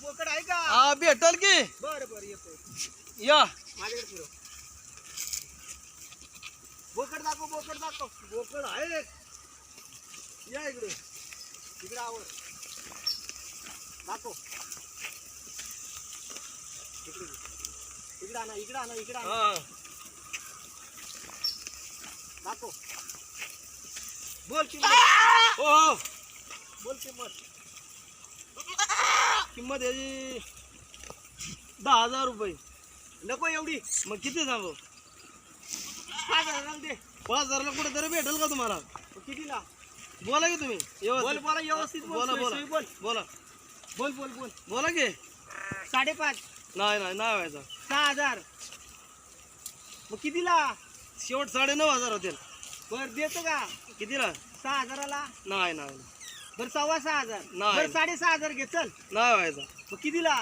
बोकड आहे का? हा भेटल की. बर बर येतो या. माझ्याकडे बोकड दाखव बोकड दाखव. बोकड आहे. या इकडे. इकडे आवर. दाखव. इकडे. इकडे आणा इकडे आणा इकडे आणा. हा. दाखव. बोल किंमत हो हो. बोल किंमत किंमत याची दहा हजार रुपये. नको एवढी. मग किती सांगू? पाच हजाराला दे. पाच हजारला कुठे तरी भेटेल का तुम्हाला? कितीला? बोला की तुम्ही. बोल व्यवस्थित. बोला व्यवस्थित बोल बोल बोला. बोल. बोल बोल बोला. की. साडेपाच. नाही नाही नाही व्हायचा. सहा हजार. मग कितीला? शेवट साडे नऊ हजार होतील. बर देतो का? कितीला? सहा हजाराला. नाही नाही. बर सव्वा सहा हजार. नाही. बर साडेसहा हजार घे चल. नाही व्हायचा. मग कितीला?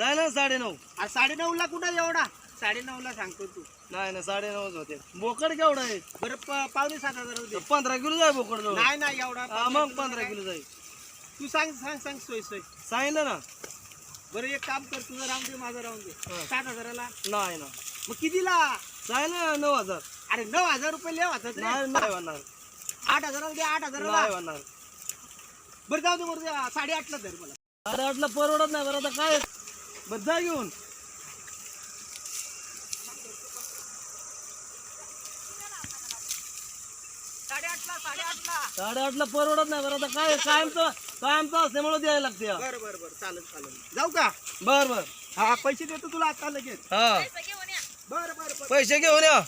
आहे ना साडे नऊ अरे साडे नऊ ला कुठं एवढा? साडे नऊ ला सांगतो तू. नाही नाही साडे नऊच होते. बोकड केवढा आहे? बरं प- पावणे सात हजार दे पंधरा किलो जाय बोकड जवळ नाही नाही एवढा हा मग पंधरा किलो जाईल. तू सांग सांग सांग सोय सोय. सांगितलं ना. बरं एक काम कर तुझं राहून दे माझं राहून दे. हा. सात हजाराला. नाही ना मग कितीला? सांगितलं ना नऊ हजार. अरे नऊ हजार रुपये लेव हातात रे. नाही नाही होणार. आठ हजाराला दे आठ हजाराला. नाही होणार. बरं जाऊ दे बरं साडेआठला धर मला. साडे आठला परवडत नाही बरं आता काय? बरं जा घेऊन. साडेआठला साडेआठला साडे आठला. परवडत नाही बरं आता काय? कायमचं कायमचं असल्यामुळे द्यायला लागते हा. बरं बरं बरं चालेल चालेल. जाऊ का? बर बर. हा पैसे देतो तुला आता लगेच. हा. बरं बरं बरं. पैसे घेऊन या.